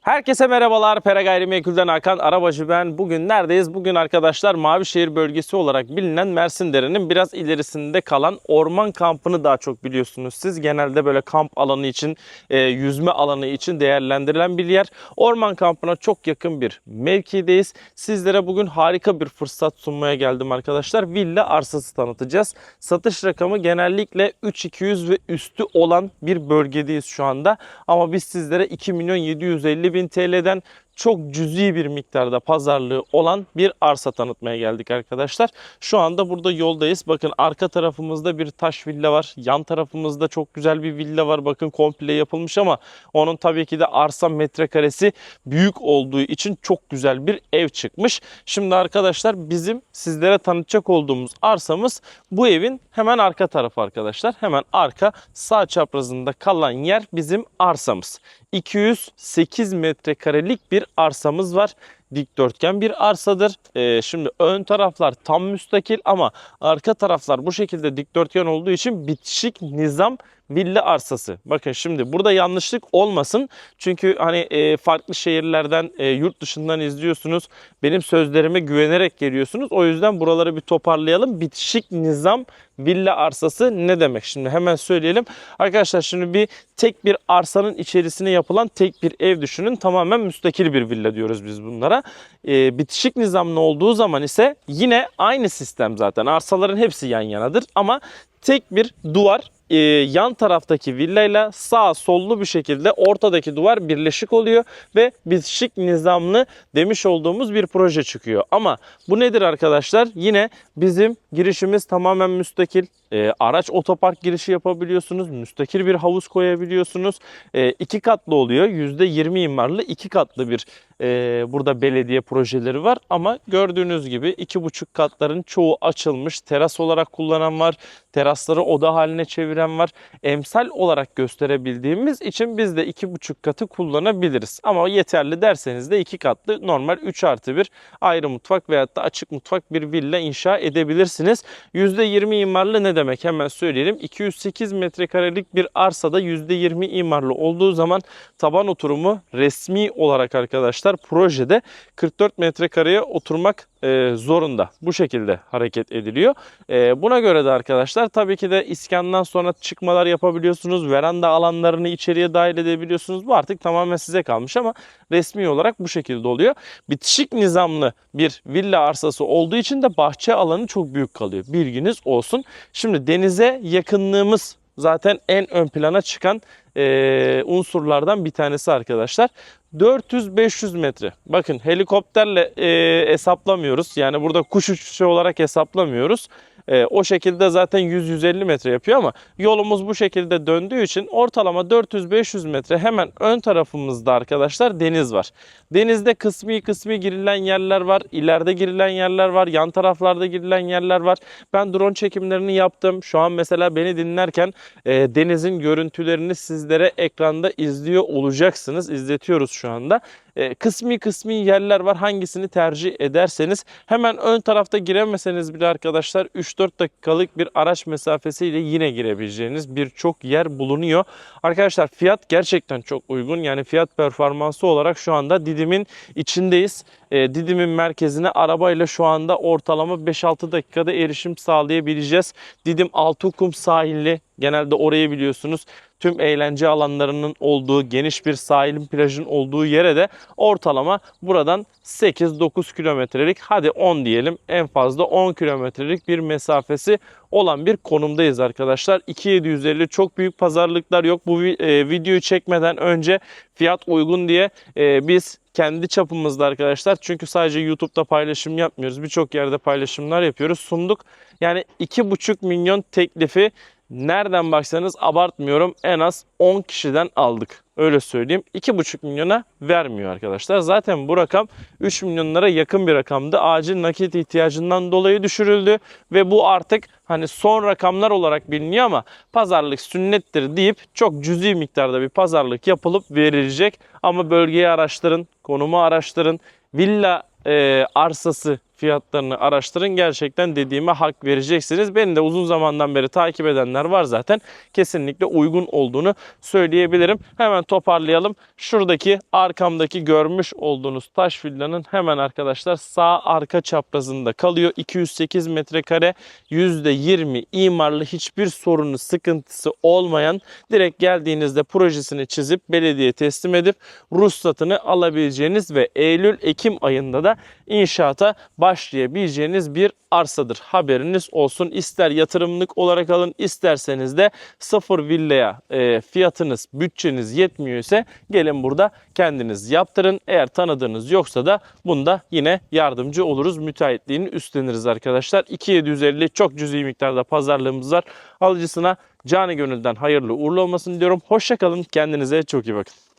Herkese merhabalar. Pera Gayrimenkul'den Hakan Arabacı ben. Bugün neredeyiz? Bugün arkadaşlar Mavişehir bölgesi olarak bilinen Mersin Dere'nin biraz ilerisinde kalan orman kampını daha çok biliyorsunuz. Siz genelde böyle kamp alanı için, e, yüzme alanı için değerlendirilen bir yer. Orman kampına çok yakın bir mevkideyiz. Sizlere bugün harika bir fırsat sunmaya geldim arkadaşlar. Villa arsası tanıtacağız. Satış rakamı genellikle 3200 ve üstü olan bir bölgedeyiz şu anda. Ama biz sizlere 2 milyon 750 bin TL'den çok cüzi bir miktarda pazarlığı olan bir arsa tanıtmaya geldik arkadaşlar. Şu anda burada yoldayız. Bakın arka tarafımızda bir taş villa var. Yan tarafımızda çok güzel bir villa var. Bakın komple yapılmış ama onun tabii ki de arsa metrekaresi büyük olduğu için çok güzel bir ev çıkmış. Şimdi arkadaşlar bizim sizlere tanıtacak olduğumuz arsamız bu evin hemen arka tarafı arkadaşlar. Hemen arka sağ çaprazında kalan yer bizim arsamız. 208 metrekarelik bir arsamız var. Dikdörtgen bir arsadır. Ee, şimdi ön taraflar tam müstakil ama arka taraflar bu şekilde dikdörtgen olduğu için bitişik nizam villa arsası. Bakın şimdi burada yanlışlık olmasın. Çünkü hani e, farklı şehirlerden, e, yurt dışından izliyorsunuz. Benim sözlerime güvenerek geliyorsunuz. O yüzden buraları bir toparlayalım. Bitişik nizam villa arsası ne demek? Şimdi hemen söyleyelim. Arkadaşlar şimdi bir tek bir arsanın içerisine yapılan tek bir ev düşünün. Tamamen müstakil bir villa diyoruz biz bunlara. E, bitişik nizamlı olduğu zaman ise yine aynı sistem zaten. Arsaların hepsi yan yanadır ama tek bir duvar e, yan taraftaki villayla sağ sollu bir şekilde ortadaki duvar birleşik oluyor ve bitişik nizamlı demiş olduğumuz bir proje çıkıyor. Ama bu nedir arkadaşlar? Yine bizim girişimiz tamamen müstakil. E, araç otopark girişi yapabiliyorsunuz. Müstakil bir havuz koyabiliyorsunuz. E, iki katlı oluyor. %20 imarlı iki katlı bir e, burada belediye projeleri var. Ama gördüğünüz gibi iki buçuk katların çoğu açılmış. Teras olarak kullanan var. Terasları oda haline çeviren var. Emsal olarak gösterebildiğimiz için biz de iki buçuk katı kullanabiliriz. Ama yeterli derseniz de iki katlı normal 3 artı bir ayrı mutfak veyahut da açık mutfak bir villa inşa edebilirsiniz. %20 imarlı ne demek hemen söyleyelim. 208 metrekarelik bir arsada %20 imarlı olduğu zaman taban oturumu resmi olarak arkadaşlar projede 44 metrekareye oturmak e, zorunda. Bu şekilde hareket ediliyor. E, buna göre de arkadaşlar tabii ki de iskandan sonra çıkmalar yapabiliyorsunuz. Veranda alanlarını içeriye dahil edebiliyorsunuz. Bu artık tamamen size kalmış ama resmi olarak bu şekilde oluyor. Bitişik nizamlı bir villa arsası olduğu için de bahçe alanı çok büyük kalıyor. Bilginiz olsun. Şimdi denize yakınlığımız zaten en ön plana çıkan e, unsurlardan bir tanesi arkadaşlar. 400-500 metre. Bakın helikopterle e, hesaplamıyoruz. Yani burada kuş uçuşu olarak hesaplamıyoruz. E, o şekilde zaten 100-150 metre yapıyor ama yolumuz bu şekilde döndüğü için ortalama 400-500 metre hemen ön tarafımızda arkadaşlar deniz var. Denizde kısmi kısmi girilen yerler var. ileride girilen yerler var. Yan taraflarda girilen yerler var. Ben drone çekimlerini yaptım. Şu an mesela beni dinlerken e, denizin görüntülerini sizlere ekranda izliyor olacaksınız. İzletiyoruz şu anda. E, kısmi kısmi yerler var. Hangisini tercih ederseniz hemen ön tarafta giremeseniz bile arkadaşlar 3-4 dakikalık bir araç mesafesiyle yine girebileceğiniz birçok yer bulunuyor. Arkadaşlar fiyat gerçekten çok uygun. Yani fiyat performansı olarak şu anda Didim'in içindeyiz. E, Didim'in merkezine arabayla şu anda ortalama 5-6 dakikada erişim sağlayabileceğiz. Didim Altıkum sahilli. Genelde orayı biliyorsunuz tüm eğlence alanlarının olduğu geniş bir sahilin plajın olduğu yere de ortalama buradan 8-9 kilometrelik hadi 10 diyelim en fazla 10 kilometrelik bir mesafesi olan bir konumdayız arkadaşlar. 2750 çok büyük pazarlıklar yok. Bu e, videoyu çekmeden önce fiyat uygun diye e, biz kendi çapımızda arkadaşlar. Çünkü sadece YouTube'da paylaşım yapmıyoruz. Birçok yerde paylaşımlar yapıyoruz. Sunduk. Yani 2,5 milyon teklifi nereden baksanız abartmıyorum en az 10 kişiden aldık. Öyle söyleyeyim. 2,5 milyona vermiyor arkadaşlar. Zaten bu rakam 3 milyonlara yakın bir rakamdı. Acil nakit ihtiyacından dolayı düşürüldü ve bu artık hani son rakamlar olarak biliniyor ama pazarlık sünnettir deyip çok cüzi miktarda bir pazarlık yapılıp verilecek. Ama bölgeyi araştırın, konumu araştırın. Villa e, arsası fiyatlarını araştırın. Gerçekten dediğime hak vereceksiniz. Beni de uzun zamandan beri takip edenler var zaten. Kesinlikle uygun olduğunu söyleyebilirim. Hemen toparlayalım. Şuradaki arkamdaki görmüş olduğunuz taş villanın hemen arkadaşlar sağ arka çaprazında kalıyor. 208 metrekare %20 imarlı hiçbir sorunu sıkıntısı olmayan direkt geldiğinizde projesini çizip belediye teslim edip ruhsatını alabileceğiniz ve Eylül-Ekim ayında da inşaata başlayabileceğiniz bir arsadır. Haberiniz olsun. İster yatırımlık olarak alın isterseniz de sıfır villaya e, fiyatınız, bütçeniz yetmiyor ise gelin burada kendiniz yaptırın. Eğer tanıdığınız yoksa da bunda yine yardımcı oluruz. Müteahhitliğini üstleniriz arkadaşlar. 2750 çok cüzi miktarda pazarlığımız var. Alıcısına cani gönülden hayırlı uğurlu olmasını diyorum. Hoşçakalın. Kendinize çok iyi bakın.